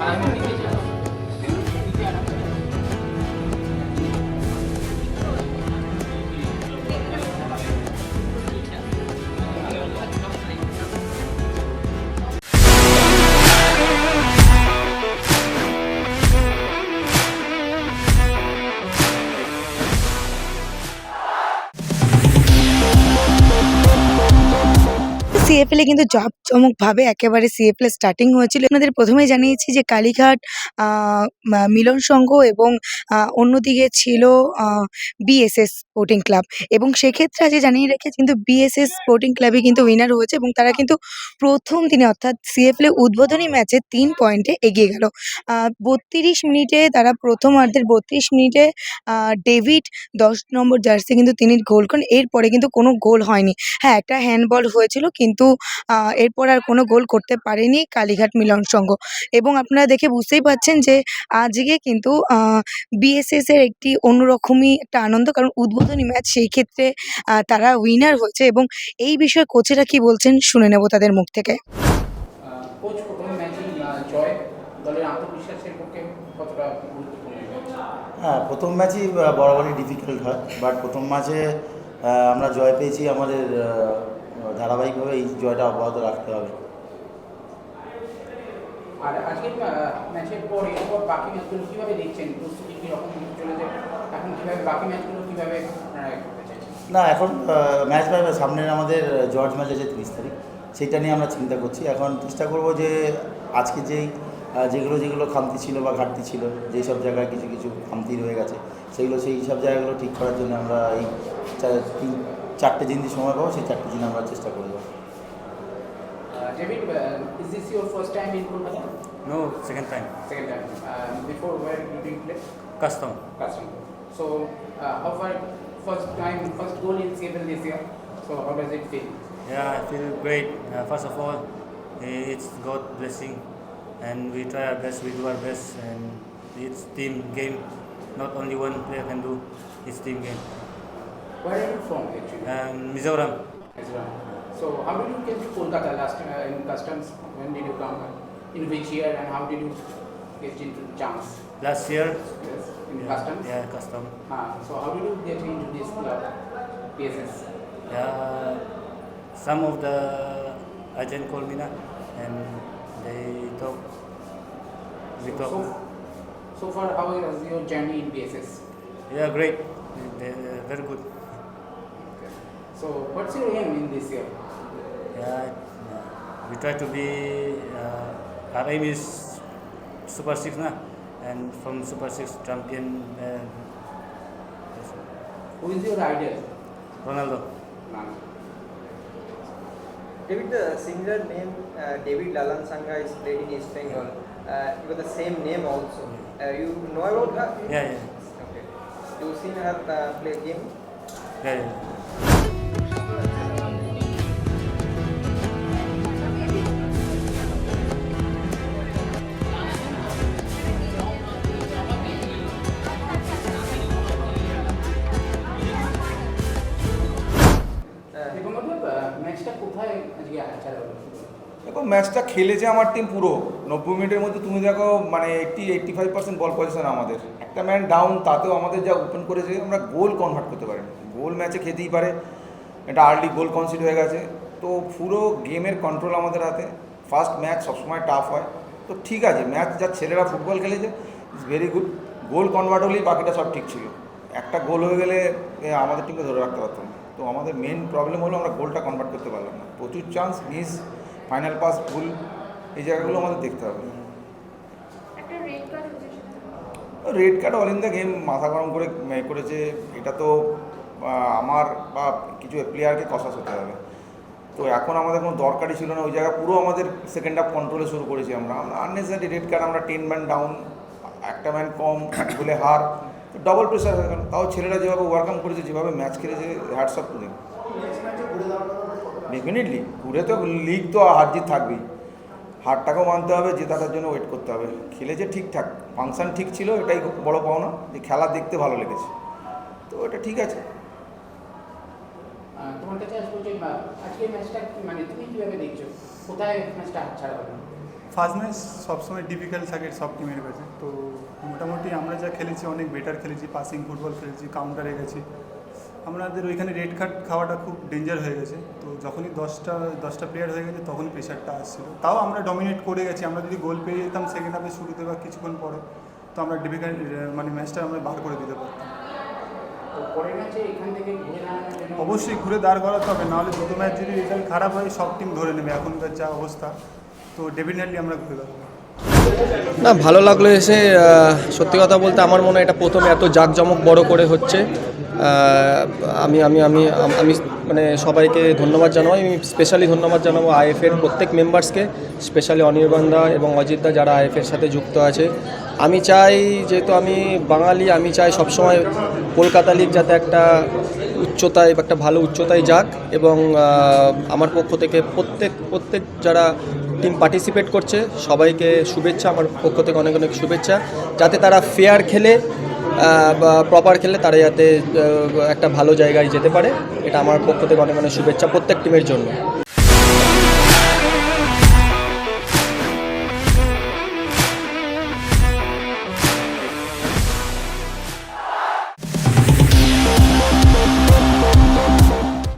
哎。সিএফএল কিন্তু জাঁকজমকভাবে একেবারে CFL starting হয়েছিল। আপনাদের প্রথমেই জানিয়েছি যে কালীঘাট মিলন সংঘ এবং অন্যদিকে ছিল বিএসএস স্পোর্টিং ক্লাব এবং সেক্ষেত্রে আজকে জানিয়ে রেখে কিন্তু বিএসএস স্পোর্টিং ক্লাবই কিন্তু উইনার হয়েছে এবং তারা কিন্তু প্রথম দিনে অর্থাৎ সিএফএল উদ্বোধনী ম্যাচে তিন পয়েন্টে এগিয়ে গেল। বত্রিশ মিনিটে তারা প্রথম প্রথমার্ধের বত্রিশ মিনিটে ডেভিড দশ নম্বর জার্সি কিন্তু তিনি গোল করেন। এরপরে কিন্তু কোনো গোল হয়নি। হ্যাঁ একটা হ্যান্ডবল হয়েছিল কিন্তু আহ, এরপর আর কোনো গোল করতে পারেনি কালীঘাট মিলন সংঘ। এবং আপনারা দেখে বুঝতেই পারছেন যে আজকে কিন্তু বিএসএস এর একটি অন্যরকমই একটা আনন্দ কারণ উদ্বোধনী ম্যাচ সেই ক্ষেত্রে তারা উইনার হয়েছে এবং এই বিষয়ে কোচেরা কি বলছেন শুনে নেব তাদের মুখ থেকে। কোচ প্রথম ম্যাচেই জয়। দলের আত্মবিশ্বাসের পক্ষে কতটা হ্যাঁ প্রথম ম্যাচই বরাবরই ডিফিকাল্ট হয় বাট প্রথম ম্যাচে আমরা জয় পেয়েছি আমাদের ধারাবাহিকভাবে এই জয়টা অব্যাহত রাখতে হবে। আর আজকের ম্যাচের পর এরপর বাকি ম্যাচগুলো কীভাবে দেখছেন? প্রস্তুতি কীরকম চলেছে? এখন কীভাবে বাকি ম্যাচগুলো কীভাবে আপনারা এ করতে চাইছেন? না এখন ম্যাচ বাই সামনের আমাদের জর্জ ম্যাচ আছে তিরিশ তারিখ। সেটা নিয়ে আমরা চিন্তা করছি। এখন চেষ্টা করব যে আজকে যেই যেগুলো যেগুলো খামতি ছিল বা ঘাটতি ছিল যেই সব জায়গায় কিছু কিছু খামতি রয়ে গেছে সেগুলো সেই সব জায়গাগুলো ঠিক করার জন্য আমরা এই তিন চারটে দিন দিয়ে সময় পাবো সেই চারটে দিন আমরা চেষ্টা করবো David is this your first time in Kolkata No, second time. Second time before war you did play Custom. custom so uh, how far first time first goal in CFL this year so how does it feel Yeah, I feel great. Uh, first of all, eh, it's God blessing, and we try our best. We do our best, and it's team game. Not only one player can do. It's team game. where are you from actually Um, Mizoram. Mizoram. So how did you get to Kolkata last uh, in customs? When did you come? In which year and how did you get into chance? Last year. Yes, in yeah, customs. Yeah, custom. Ah, so how did you get into this club? PSS. Yeah, some of the agent called me now, and they talk. We So, talk. so, so far, how is your journey in PSS? Yeah, great. They're very good. So what's your aim in this year? Yeah, we try to be. Uh, our aim is Super Six now, and from Super Six champion uh, Who is your idol? Ronaldo. None. David, the similar name uh, David Lalan Sangha is played in East Bengal. Uh, you got the same name also. Uh, you know about her? Yeah, yeah, Okay. You seen her uh, play a game? yeah. yeah. দেখো ম্যাচটা খেলেছে আমার team পুরো নব্বই মিনিটের মধ্যে তুমি দেখো মানে eighty eighty five percent ball position আমাদের। একটা ম্যান ডাউন তাতেও আমাদের যা ওপেন করেছে, আমরা গোল কনভার্ট করতে পারিনি গোল ম্যাচে খেতেই পারে। এটা আর্লি গোল কনসিড হয়ে গেছে। তো পুরো গেমের কন্ট্রোল আমাদের হাতে। ফার্স্ট ম্যাচ সবসময় টাফ হয়। তো ঠিক আছে ম্যাচ যা ছেলেরা ফুটবল খেলেছে it's very good goal convert হলেই বাকিটা সব ঠিক ছিল। একটা গোল হয়ে গেলে আমাদের টিমকে ধরে রাখতে পারতাম। তো আমাদের মেন প্রবলেম হলো আমরা গোলটা কনভার্ট করতে পারলাম না। প্রচুর চান্স মিস ফাইনাল পাস ভুল এই জায়গাগুলো আমাদের দেখতে হবে। Red card all in the game মাথা গরম করে করেছে এটা তো আমার বা কিছু প্লেয়ারকে কষাস হতে হবে। তো এখন আমাদের কোনো দরকারই ছিল না ওই জায়গা পুরো আমাদের সেকেন্ড হাফ কন্ট্রোলে শুরু করেছি আমরা। আমরা আননেসারি রেড কার্ড আমরা টেন ম্যান ডাউন একটা ম্যান কম বলে হার ডবল প্রেশার হয়ে গেল তাও ছেলেরা যেভাবে ওয়ার্কআম করেছে, যেভাবে ম্যাচ খেলেছে হ্যাটসঅ্যাপ টু দেম ডেফিনেটলি ঘুরে তো লিগ তো হার জিত থাকবেই। হারটাকেও মানতে হবে, জেতাটার জন্য ওয়েট করতে হবে। খেলেছে ঠিকঠাক ফাংশন ঠিক ছিল, এটাই খুব বড় পাওনা, যে খেলা দেখতে ভালো লেগেছে। তো এটা ঠিক আছে। তোমার কাছে আজকের ম্যাচটা মানে তুমি কীভাবে দেখছ? কোথায় ম্যাচটা ছাড়া হলো ফার্স্ট ম্যাচ সবসময় ডিফিকাল্ট থাকে সব টিমের কাছে। তো মোটামুটি আমরা যা খেলেছি অনেক বেটার খেলেছি পাসিং ফুটবল খেলেছি কাউন্টারে গেছি। আমাদের ওইখানে রেড কার্ড খাওয়াটা খুব ডেঞ্জার হয়ে গেছে। তো যখনই দশটা দশটা প্লেয়ার হয়ে গেছে তখনই প্রেশারটা আসছিল। তাও আমরা ডমিনেট করে গেছি। আমরা যদি গোল পেয়ে যেতাম সেকেন্ড হাফে শুরুতে বা কিছুক্ষণ পরে তো আমরা ডিফিকাল্ট মানে ম্যাচটা আমরা বার করে দিতে পারতাম। অবশ্যই ঘুরে দাঁড় করাতে হবে। নাহলে দুটো ম্যাচ যদি রেজাল্ট খারাপ হয় সব টিম ধরে নেবে। এখনকার যা অবস্থা। তো ডেফিনেটলি আমরা ঘুরে না, ভালো লাগল এসে সত্যি কথা বলতে আমার মনে হয় এটা প্রথমে এত জাঁকজমক বড় করে হচ্ছে। আমি আমি আমি আমি মানে সবাইকে ধন্যবাদ জানাব আমি স্পেশালি ধন্যবাদ জানাব আইএফের প্রত্যেক মেম্বার্সকে স্পেশালি অনির্বাণদা এবং অজিতদা যারা আইএফের সাথে যুক্ত আছে। আমি চাই, যেহেতু আমি বাঙালি, আমি চাই সবসময় কলকাতা লিগ যাতে একটা উচ্চতায় একটা ভালো উচ্চতায় যাক এবং আমার পক্ষ থেকে প্রত্যেক প্রত্যেক যারা টিম পার্টিসিপেট করছে। সবাইকে শুভেচ্ছা, আমার পক্ষ থেকে অনেক অনেক শুভেচ্ছা। যাতে তারা ফেয়ার খেলে বা প্রপার খেলে, তারা যাতে একটা ভালো জায়গায় যেতে পারে। এটা আমার পক্ষ থেকে অনেক অনেক শুভেচ্ছা প্রত্যেক টিমের জন্য।